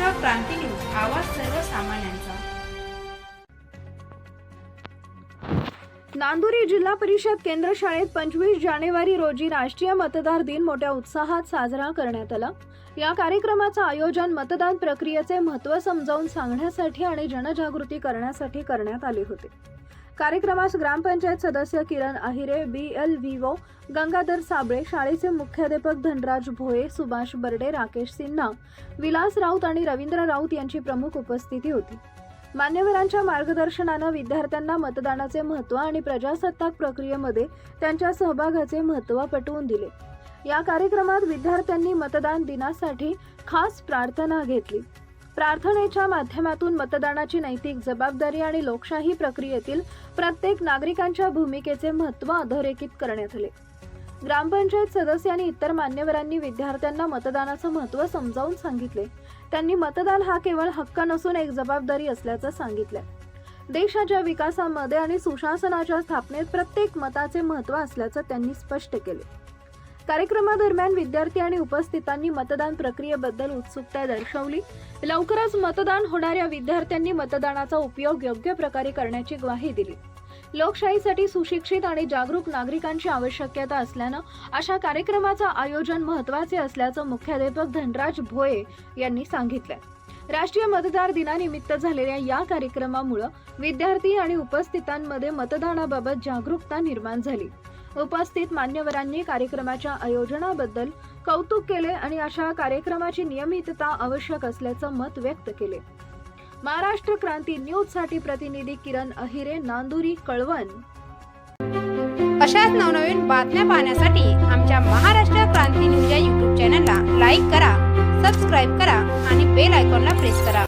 Maharashtra Kranti news आवाज सर्वसामान्यांचा. नांदुरी जिल्हा परिषद केंद्र शाळेत पंचवीस जानेवारी रोजी राष्ट्रीय मतदार दिन मोठ्या उत्साहात साजरा करण्यात आला. या कार्यक्रमाचं आयोजन मतदान प्रक्रियेचे महत्त्व समजावून सांगण्यासाठी आणि जनजागृती करण्यासाठी करण्यात आले होते. कार्यक्रमास ग्रामपंचायत सदस्य किरण अहिरे बी एल व्हिवो गंगाधर साबळे शाळेचे मुख्याध्यापक धनराज भोये सुभाष बर्डे राकेश सिन्हा विलास राऊत आणि रवींद्र राऊत यांची प्रमुख उपस्थिती होती. मान्यवरांच्या मार्गदर्शनानं विद्यार्थ्यांना मतदानाचे महत्त्व आणि प्रजासत्ताक प्रक्रियेमध्ये त्यांच्या सहभागाचे महत्त्व पटवून दिले. या कार्यक्रमात विद्यार्थ्यांनी मतदान दिनासाठी खास प्रार्थना घेतली. प्रार्थनेच्या माध्यमातून मतदानाची नैतिक जबाबदारी आणि लोकशाही प्रक्रियेतील प्रत्येक नागरिकांच्या भूमिकेचे महत्त्व अधोरेखित करण्यात आले. ग्रामपंचायत सदस्य आणि इतर मान्यवरांनी विद्यार्थ्यांना मतदानाचं महत्त्व समजावून सांगितले. त्यांनी मतदान हा केवळ हक्क नसून एक जबाबदारी असल्याचं सांगितलं. देशाच्या विकासामध्ये आणि सुशासनाच्या स्थापनेत प्रत्येक मताचे महत्त्व असल्याचं त्यांनी स्पष्ट केले. कार्यक्रमादरम्यान विद्यार्थी आणि उपस्थितांनी मतदान प्रक्रियेबद्दल उत्सुकता दर्शवली. लवकरच मतदान होणाऱ्या विद्यार्थ्यांनी मतदानाचा उपयोग योग्य प्रकारे करण्याची ग्वाही दिली. लोकशाहीसाठी सुशिक्षित आणि जागरूक नागरिकांची आवश्यकता असल्यानं अशा कार्यक्रमाचं आयोजन महत्त्वाचे असल्याचं मुख्याध्यापक धनराज भोये यांनी सांगितलं. राष्ट्रीय मतदार दिनानिमित्त झालेल्या या कार्यक्रमामुळे विद्यार्थी आणि उपस्थितांमध्ये मतदानाबाबत जागरूकता निर्माण झाली. उपस्थित मान्यवरांनी कार्यक्रमाच्या आयोजनाबद्दल कौतुक केले आणि अशा कार्यक्रमाची नियमितता आवश्यक असल्याचं मत व्यक्त केले. महाराष्ट्र क्रांती न्यूजसाठी प्रतिनिधी किरण अहिरे नांदुरी कळवण. अशाच नवनवीन बातम्या पाहण्यासाठी आमच्या महाराष्ट्र क्रांती न्यूज या यूट्यूब चॅनलला लाईक करा सबस्क्राईब करा आणि बेल आयकॉनला प्रेस करा.